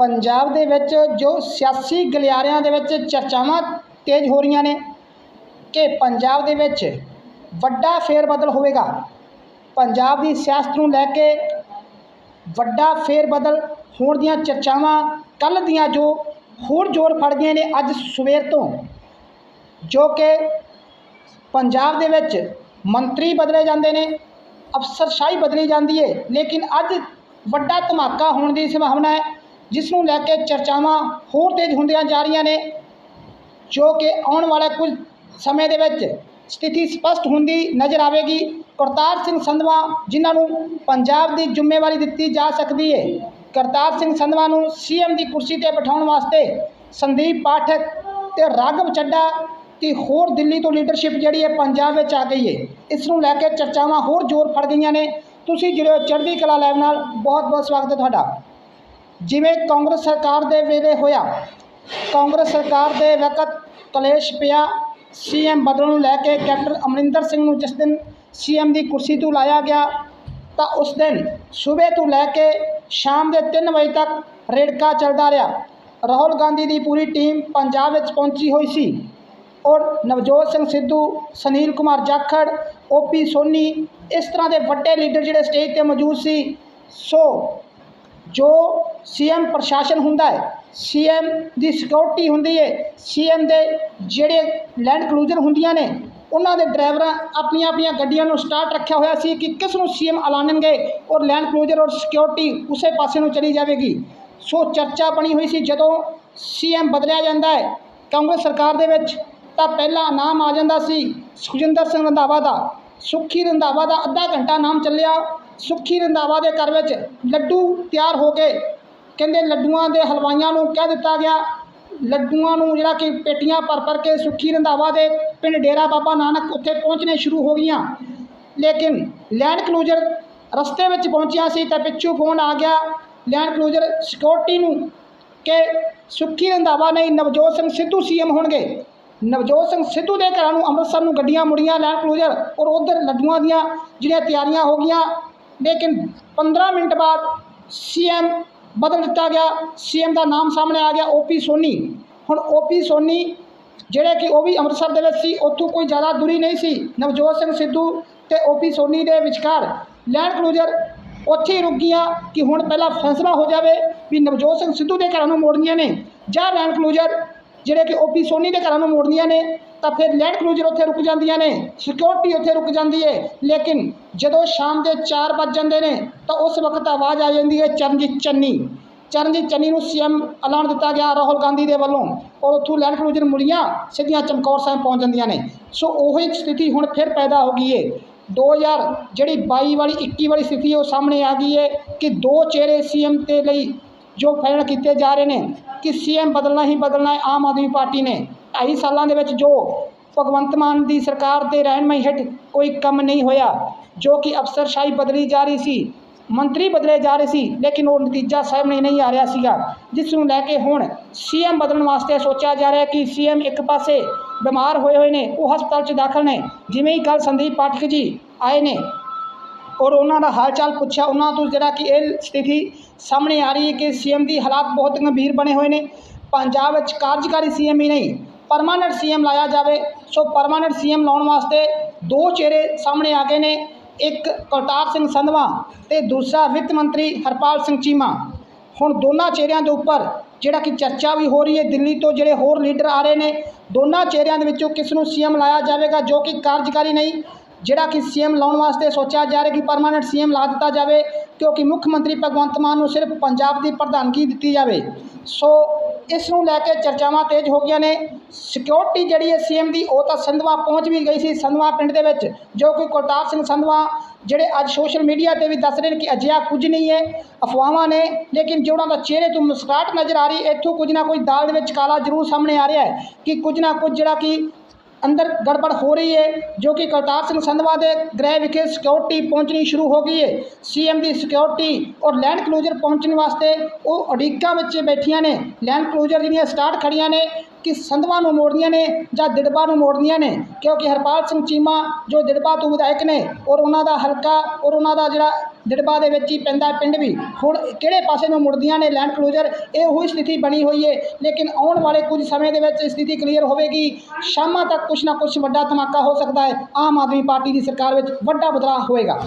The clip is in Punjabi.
ਪੰਜਾਬ ਦੇ ਵਿੱਚ ਜੋ ਸਿਆਸੀ ਗਲਿਆਰਿਆਂ ਦੇ ਵਿੱਚ ਚਰਚਾਵਾਂ ਤੇਜ਼ ਹੋ ਰਹੀਆਂ ਨੇ ਕਿ ਪੰਜਾਬ ਦੇ ਵਿੱਚ ਵੱਡਾ ਫੇਰ ਬਦਲ ਹੋਵੇਗਾ। ਪੰਜਾਬ ਦੀ ਸਿਆਸਤ ਨੂੰ ਲੈ ਕੇ ਵੱਡਾ ਫੇਰ ਬਦਲ ਹੋਣ ਦੀਆਂ ਚਰਚਾਵਾਂ ਕੱਲ੍ਹ ਦੀਆਂ ਜੋ ਹੋਰ ਜ਼ੋਰ ਫੜ ਗਈਆਂ ਨੇ ਅੱਜ ਸਵੇਰ ਤੋਂ, ਜੋ ਕਿ ਪੰਜਾਬ ਦੇ ਵਿੱਚ ਮੰਤਰੀ ਬਦਲੇ ਜਾਂਦੇ ਨੇ, ਅਫਸਰਸ਼ਾਹੀ ਬਦਲੀ ਜਾਂਦੀ ਹੈ ਲੇਕਿਨ ਅੱਜ ਵੱਡਾ ਧਮਾਕਾ ਹੋਣ ਦੀ ਸੰਭਾਵਨਾ ਹੈ। ਜਿਸ ਨੂੰ ਲੈ ਕੇ ਚਰਚਾਵਾਂ ਹੋਰ ਤੇਜ਼ ਹੁੰਦੀਆਂ ਜਾ ਰਹੀਆਂ ਨੇ, ਜੋ ਕਿ ਆਉਣ ਵਾਲੇ ਕੁਝ ਸਮੇਂ ਦੇ ਵਿੱਚ ਸਥਿਤੀ ਸਪਸ਼ਟ ਹੁੰਦੀ ਨਜ਼ਰ ਆਵੇਗੀ। ਕਰਤਾਰ ਸਿੰਘ ਸੰਧਵਾ ਜਿਨ੍ਹਾਂ ਨੂੰ ਪੰਜਾਬ ਦੀ ਜ਼ਿੰਮੇਵਾਰੀ ਦਿੱਤੀ ਜਾ ਸਕਦੀ ਹੈ ਕਰਤਾਰ ਸਿੰਘ ਸੰਧਵਾ ਨੂੰ ਸੀਐਮ ਦੀ ਕੁਰਸੀ ਤੇ ਬਿਠਾਉਣ ਵਾਸਤੇ ਸੰਦੀਪ ਪਾਠਕ ਤੇ ਰਾਘਵ ਚੱਡਾ ਤੇ ਹੋਰ ਦਿੱਲੀ ਤੋਂ ਲੀਡਰਸ਼ਿਪ ਜਿਹੜੀ ਹੈ ਪੰਜਾਬ ਵਿੱਚ ਆ ਗਈ ਹੈ ਇਸ ਨੂੰ ਲੈ ਕੇ ਚਰਚਾਵਾਂ ਹੋਰ ਜ਼ੋਰ ਫੜ ਗਈਆਂ ਨੇ। ਤੁਸੀਂ ਜਿਹੜੇ ਚੜ੍ਹਦੀ ਕਲਾ ਲੈਵ ਨਾਲ। ਬਹੁਤ ਬਹੁਤ ਸਵਾਗਤ ਹੈ ਤੁਹਾਡਾ। ਜਿਵੇਂ ਕਾਂਗਰਸ ਸਰਕਾਰ ਦੇ ਵੇਲੇ ਹੋਇਆ, ਕਾਂਗਰਸ ਸਰਕਾਰ ਦੇ ਵਕਤ ਕਲੇਸ਼ ਪਿਆ ਸੀਐਮ ਬਦਲਣ ਨੂੰ ਲੈ ਕੇ ਕੈਪਟਨ ਅਮਰਿੰਦਰ ਸਿੰਘ ਨੂੰ ਜਿਸ ਦਿਨ ਸੀਐਮ ਦੀ ਕੁਰਸੀ ਤੋਂ ਲਾਇਆ ਗਿਆ, ਤਾਂ ਉਸ ਦਿਨ ਸਵੇਰ ਤੋਂ ਲੈ ਕੇ ਸ਼ਾਮ ਦੇ 3 ਵਜੇ ਤੱਕ ਰੇੜਕਾ ਚੱਲਦਾ ਰਿਹਾ। ਰਾਹੁਲ ਗਾਂਧੀ ਦੀ ਪੂਰੀ ਟੀਮ ਪੰਜਾਬ ਵਿੱਚ ਪਹੁੰਚੀ ਹੋਈ ਸੀ ਔਰ ਨਵਜੋਤ ਸਿੰਘ ਸਿੱਧੂ, ਸੁਨੀਲ ਕੁਮਾਰ ਜਾਖੜ ਓਪੀ ਸੋਨੀ ਇਸ ਤਰ੍ਹਾਂ ਦੇ ਵੱਡੇ ਲੀਡਰ ਜਿਹੜੇ ਸਟੇਜ ਤੇ ਮੌਜੂਦ ਸੀ, ਸੋ ਜੋ ਸੀਐਮ ਪ੍ਰਸ਼ਾਸਨ ਹੁੰਦਾ ਹੈ, ਸੀਐਮ ਦੀ ਸਿਕਿਉਰਿਟੀ ਹੁੰਦੀ ਹੈ, ਸੀਐਮ ਦੇ ਜਿਹੜੇ ਲੈਂਡ ਕਲੂਜ਼ਰ ਹੁੰਦੀਆਂ ਨੇ, ਉਹਨਾਂ ਦੇ ਡਰਾਈਵਰਾਂ ਆਪਣੀਆਂ ਆਪਣੀਆਂ ਗੱਡੀਆਂ ਨੂੰ ਸਟਾਰਟ ਰੱਖਿਆ ਹੋਇਆ ਸੀ ਕਿ ਕਿਸ ਨੂੰ ਸੀਐਮ ਐਲਾਨਣਗੇ ਔਰ ਲੈਂਡ ਕਲੂਜ਼ਰ ਔਰ ਸਿਕਿਉਰਿਟੀ ਉਸੇ ਪਾਸੇ ਨੂੰ ਚਲੀ ਜਾਵੇਗੀ। ਸੋ ਚਰਚਾ ਬਣੀ ਹੋਈ ਸੀ, ਜਦੋਂ ਸੀਐਮ ਬਦਲਿਆ ਜਾਂਦਾ ਹੈ, ਕਾਂਗਰਸ ਸਰਕਾਰ ਦੇ ਵਿੱਚ ਤਾਂ ਪਹਿਲਾ ਨਾਮ ਆ ਜਾਂਦਾ ਸੀ ਸੁਖਜਿੰਦਰ ਸਿੰਘ ਰੰਧਾਵਾ ਦਾ। ਸੁੱਖੀ ਰੰਧਾਵਾ ਦਾ ਅੱਧਾ ਘੰਟਾ ਨਾਮ ਚੱਲਿਆ ਸੁੱਖੀ ਰੰਧਾਵਾ ਦੇ ਘਰ ਵਿੱਚ ਲੱਡੂ ਤਿਆਰ ਹੋ ਗਏ ਕਹਿੰਦੇ ਲੱਡੂਆਂ ਦੇ ਹਲਵਾਈਆਂ ਨੂੰ ਕਹਿ ਦਿੱਤਾ ਗਿਆ। ਲੱਡੂਆਂ ਨੂੰ ਜਿਹੜਾ ਕਿ ਪੇਟੀਆਂ ਭਰ ਭਰ ਕੇ ਸੁੱਖੀ ਰੰਧਾਵਾ ਦੇ ਪਿੰਡ ਡੇਰਾ ਬਾਬਾ ਨਾਨਕ ਉੱਥੇ ਪਹੁੰਚਣੇ ਸ਼ੁਰੂ ਹੋ ਗਈਆਂ। ਲੇਕਿਨ ਲੈਂਡ ਕਲੂਜ਼ਰ ਰਸਤੇ ਵਿੱਚ ਪਹੁੰਚਿਆ ਸੀ ਤਾਂ ਪਿੱਛੋਂ ਫੋਨ ਆ ਗਿਆ। ਲੈਂਡ ਕਲੂਜ਼ਰ ਸਿਕਿਉਰਿਟੀ ਨੂੰ ਕਿ ਸੁੱਖੀ ਰੰਧਾਵਾ ਨਹੀਂ, ਨਵਜੋਤ ਸਿੰਘ ਸਿੱਧੂ ਸੀਐਮ ਹੋਣਗੇ। ਨਵਜੋਤ ਸਿੰਘ ਸਿੱਧੂ ਦੇ ਘਰਾਂ ਨੂੰ ਅੰਮ੍ਰਿਤਸਰ ਨੂੰ ਗੱਡੀਆਂ ਮੁੜੀਆਂ ਲੈਂਡ ਕਲੂਜ਼ਰ ਔਰ ਉਧਰ ਲੱਡੂਆਂ ਦੀਆਂ ਜਿਹੜੀਆਂ ਤਿਆਰੀਆਂ ਹੋ ਗਈਆਂ। ਲੇਕਿਨ 15 ਮਿੰਟ ਬਾਅਦ ਸੀਐਮ ਬਦਲ ਦਿੱਤਾ ਗਿਆ, ਸੀਐਮ ਦਾ ਨਾਮ ਸਾਹਮਣੇ ਆ ਗਿਆ ਓਪੀ ਸੋਨੀ। ਹੁਣ ਓਪੀ ਸੋਨੀ ਜਿਹੜੇ ਕਿ ਉਹ ਵੀ ਅੰਮ੍ਰਿਤਸਰ ਦੇ ਵਿੱਚ ਸੀ, ਉੱਥੋਂ ਕੋਈ ਜ਼ਿਆਦਾ ਦੂਰੀ ਨਹੀਂ ਸੀ। ਨਵਜੋਤ ਸਿੰਘ ਸਿੱਧੂ ਤੇ ਓਪੀ ਸੋਨੀ ਦੇ ਵਿਚਕਾਰ ਲੈਂਡ ਕਲੂਜ਼ਰ ਉੱਥੇ ਹੀ ਰੁਕ ਗਈਆਂ ਕਿ ਹੁਣ ਪਹਿਲਾਂ ਫੈਸਲਾ ਹੋ ਜਾਵੇ ਵੀ ਨਵਜੋਤ ਸਿੰਘ ਸਿੱਧੂ ਦੇ ਘਰਾਂ ਨੂੰ ਮੋੜਨੀਆਂ ਨੇ ਜਾਂ ਲੈਂਡ ਕਲੂਜ਼ਰ ਜਿਹੜੇ ਕਿ ਓਪੀ ਸੋਨੀ ਦੇ ਘਰਾਂ ਨੂੰ ਮੋੜਨੀਆਂ ਨੇ, ਤਾਂ ਫਿਰ ਲੈਂਡ ਕਲੂਜ਼ਰ ਉੱਥੇ ਰੁਕ ਜਾਂਦੀਆਂ ਨੇ ਸਿਕਿਉਰਿਟੀ ਉੱਥੇ ਰੁਕ ਜਾਂਦੀ ਹੈ ਲੇਕਿਨ ਜਦੋਂ ਸ਼ਾਮ ਦੇ 4 ਵੱਜ ਜਾਂਦੇ ਨੇ, ਤਾਂ ਉਸ ਵਕਤ ਆਵਾਜ਼ ਆ ਜਾਂਦੀ ਹੈ ਚਰਨਜੀਤ ਚੰਨੀ। ਚਰਨਜੀਤ ਚੰਨੀ ਨੂੰ ਸੀਐਮ ਐਲਾਨ ਦਿੱਤਾ ਗਿਆ ਰਾਹੁਲ ਗਾਂਧੀ ਦੇ ਵੱਲੋਂ ਔਰ ਉੱਥੋਂ ਲੈਂਡ ਕਲੂਜ਼ਰ ਮੁੜੀਆਂ ਸਿੱਧੀਆਂ ਚਮਕੌਰ ਸਾਹਿਬ ਪਹੁੰਚ ਜਾਂਦੀਆਂ ਨੇ। ਸੋ ਉਹੀ ਸਥਿਤੀ ਹੁਣ ਫਿਰ ਪੈਦਾ ਹੋ ਗਈ ਹੈ 2000 ਜਿਹੜੀ 22 ਵਾਲੀ 21 ਵਾਲੀ ਸਥਿਤੀ ਉਹ ਸਾਹਮਣੇ ਆ ਗਈ ਹੈ ਕਿ ਦੋ ਚਿਹਰੇ ਸੀਐਮ ਦੇ ਲਈ ਜੋ ਫਾਈਨਲ ਕੀਤੇ ਜਾ ਰਹੇ ਨੇ ਕਿ ਸੀਐਮ ਬਦਲਣਾ ਹੀ ਬਦਲਣਾ ਹੈ ਆਮ ਆਦਮੀ ਪਾਰਟੀ ਨੇ। ਢਾਈ ਸਾਲਾਂ ਦੇ ਵਿੱਚ ਜੋ ਭਗਵੰਤ ਮਾਨ ਦੀ ਸਰਕਾਰ ਦੇ ਰਹਿਨਮਾਈ ਹੇਠ ਕੋਈ ਕੰਮ ਨਹੀਂ ਹੋਇਆ, ਜੋ ਕਿ ਅਫਸਰਸ਼ਾਹੀ ਬਦਲੀ ਜਾ ਰਹੀ ਸੀ, ਮੰਤਰੀ ਬਦਲੇ ਜਾ ਰਹੇ ਸੀ, ਲੇਕਿਨ ਉਹ ਨਤੀਜਾ ਸਾਹਮਣੇ ਨਹੀਂ ਆ ਰਿਹਾ ਸੀਗਾ, ਜਿਸ ਨੂੰ ਲੈ ਕੇ ਹੁਣ ਸੀਐਮ ਬਦਲਣ ਵਾਸਤੇ ਸੋਚਿਆ ਜਾ ਰਿਹਾ ਕਿ ਸੀਐਮ ਇੱਕ ਪਾਸੇ ਬਿਮਾਰ ਹੋਏ ਹੋਏ ਨੇ, ਉਹ ਹਸਪਤਾਲ 'ਚ ਦਾਖਲ ਨੇ। ਜਿਵੇਂ ਹੀ ਕੱਲ ਸੰਦੀਪ ਪਾਠਕ ਜੀ ਆਏ ਨੇ ਔਰ ਉਹਨਾਂ ਦਾ ਹਾਲ ਚਾਲ ਪੁੱਛਿਆ, ਉਹਨਾਂ ਤੋਂ ਜਿਹੜਾ ਕਿ ਇਹ ਸਥਿਤੀ ਸਾਹਮਣੇ ਆ ਰਹੀ ਹੈ ਕਿ ਸੀਐਮ ਦੀ ਹਾਲਾਤ ਬਹੁਤ ਗੰਭੀਰ ਬਣੇ ਹੋਏ ਨੇ। ਪੰਜਾਬ ਵਿੱਚ ਕਾਰਜਕਾਰੀ ਸੀਐਮ ਹੀ ਨਹੀਂ ਪਰਮਾਨੈਂਟ ਸੀਐਮ ਲਾਇਆ ਜਾਵੇ। ਸੋ ਪਰਮਾਨੈਂਟ ਸੀਐਮ ਲਾਉਣ ਵਾਸਤੇ ਦੋ ਚਿਹਰੇ ਸਾਹਮਣੇ ਆ ਗਏ ਨੇ, ਇੱਕ ਕਰਤਾਰ ਸਿੰਘ ਸੰਧਵਾ ਤੇ ਦੂਸਰਾ ਵਿੱਤ ਮੰਤਰੀ ਹਰਪਾਲ ਸਿੰਘ ਚੀਮਾ। ਹੁਣ ਦੋਨਾਂ ਚਿਹਰਿਆਂ ਦੇ ਉੱਪਰ ਜਿਹੜਾ ਕਿ ਚਰਚਾ ਵੀ ਹੋ ਰਹੀ ਹੈ, ਦਿੱਲੀ ਤੋਂ ਜਿਹੜੇ ਹੋਰ ਲੀਡਰ ਆ ਰਹੇ ਨੇ, ਦੋਨਾਂ ਚਿਹਰਿਆਂ ਦੇ ਵਿੱਚੋਂ ਕਿਸ ਨੂੰ ਸੀਐਮ ਲਾਇਆ ਜਾਵੇਗਾ ਜੋ ਕਿ ਕਾਰਜਕਾਰੀ ਨਹੀਂ ਜਿਹੜਾ ਕਿ ਸੀਐਮ ਲਾਉਣ ਵਾਸਤੇ ਸੋਚਿਆ ਜਾ ਰਿਹਾ ਕਿ ਪਰਮਾਨੈਂਟ ਸੀਐਮ ਲਾ ਦਿੱਤਾ ਜਾਵੇ, ਕਿਉਂਕਿ ਮੁੱਖ ਮੰਤਰੀ ਭਗਵੰਤ ਮਾਨ ਨੂੰ ਸਿਰਫ ਪੰਜਾਬ ਦੀ ਪ੍ਰਧਾਨਗੀ ਦਿੱਤੀ ਜਾਵੇ। ਸੋ ਇਸ ਨੂੰ ਲੈ ਕੇ ਚਰਚਾਵਾਂ ਤੇਜ਼ ਹੋ ਗਈਆਂ ਨੇ। ਸਿਕਿਉਰਿਟੀ ਜਿਹੜੀ ਹੈ ਸੀਐਮ ਦੀ, ਉਹ ਤਾਂ ਸੰਧਵਾ ਪਹੁੰਚ ਵੀ ਗਈ ਸੀ ਸੰਧਵਾ ਪਿੰਡ ਦੇ ਵਿੱਚ, ਜੋ ਕਿ ਕਰਤਾਰ ਸਿੰਘ ਸੰਧਵਾ, ਜਿਹੜੇ ਅੱਜ ਸੋਸ਼ਲ ਮੀਡੀਆ ਤੇ ਵੀ ਦੱਸ ਰਹੇ ਨੇ ਕਿ ਅਜਿਹਾ ਕੁਝ ਨਹੀਂ ਹੈ, ਅਫਵਾਹਾਂ ਨੇ, ਲੇਕਿਨ ਜੋ ਉਹਨਾਂ ਦਾ ਚਿਹਰੇ ਤੋਂ ਮੁਸਕਰਾਹਟ ਨਜ਼ਰ ਆ ਰਹੀ, ਇੱਥੋਂ ਕੁਝ ਨਾ ਕੁਝ ਦਾਲ ਦੇ ਵਿੱਚ ਕਾਲਾ ਜ਼ਰੂਰ ਸਾਹਮਣੇ ਆ ਰਿਹਾ ਹੈ ਕਿ ਕੁਝ ਨਾ ਕੁਝ ਜਿਹੜਾ ਕਿ ਅੰਦਰ ਗੜਬੜ ਹੋ ਰਹੀ ਹੈ, ਜੋ ਕਿ ਕਰਤਾਰ ਸਿੰਘ ਸੰਧਵਾ ਦੇ ਗ੍ਰਹਿ ਵਿਖੇ ਸਿਕਿਉਰਿਟੀ ਪਹੁੰਚਣੀ ਸ਼ੁਰੂ ਹੋ ਗਈ ਹੈ। ਸੀਐਮ ਦੀ ਸਿਕਿਉਰਿਟੀ ਔਰ ਲੈਂਡ ਕਲੂਜਰ ਪਹੁੰਚਣ ਵਾਸਤੇ ਉਹ ਅੜਿੱਕਾ ਵਿੱਚ ਬੈਠੀਆਂ ਨੇ। ਲੈਂਡ ਕਲੂਜ਼ਰ ਜਿਹੜੀਆਂ ਸਟਾਰਟ ਖੜੀਆਂ ਨੇ, ਕਿ ਸੰਧਵਾਂ ਨੂੰ ਮੋੜਨੀਆਂ ਨੇ ਜਾਂ ਦਿੜਬਾ ਨੂੰ ਮੋੜਨੀਆਂ ਨੇ, ਕਿਉਂਕਿ ਹਰਪਾਲ ਸਿੰਘ ਚੀਮਾ ਜੋ ਦਿੜਬਾ ਤੋਂ ਵਿਧਾਇਕ ਨੇ ਔਰ ਉਹਨਾਂ ਦਾ ਹਲਕਾ ਔਰ ਉਹਨਾਂ ਦਾ ਜਿਹੜਾ ਦਿੜਬਾ ਦੇ ਵਿੱਚ ਹੀ ਪੈਂਦਾ ਪਿੰਡ ਵੀ। ਹੁਣ ਕਿਹੜੇ ਪਾਸੇ ਨੂੰ ਮੁੜਦੀਆਂ ਨੇ ਲੈਂਡ ਕਲੋਜ਼ਰ ਇਹ ਉਹੀ ਸਥਿਤੀ ਬਣੀ ਹੋਈ ਹੈ ਲੇਕਿਨ ਆਉਣ ਵਾਲੇ ਕੁਝ ਸਮੇਂ ਦੇ ਵਿੱਚ ਸਥਿਤੀ ਕਲੀਅਰ ਹੋਵੇਗੀ। ਸ਼ਾਮਾਂ ਤੱਕ ਕੁਝ ਨਾ ਕੁਝ ਵੱਡਾ ਧਮਾਕਾ ਹੋ ਸਕਦਾ ਹੈ। ਆਮ ਆਦਮੀ ਪਾਰਟੀ ਦੀ ਸਰਕਾਰ ਵਿੱਚ ਵੱਡਾ ਬਦਲਾਅ ਹੋਵੇਗਾ।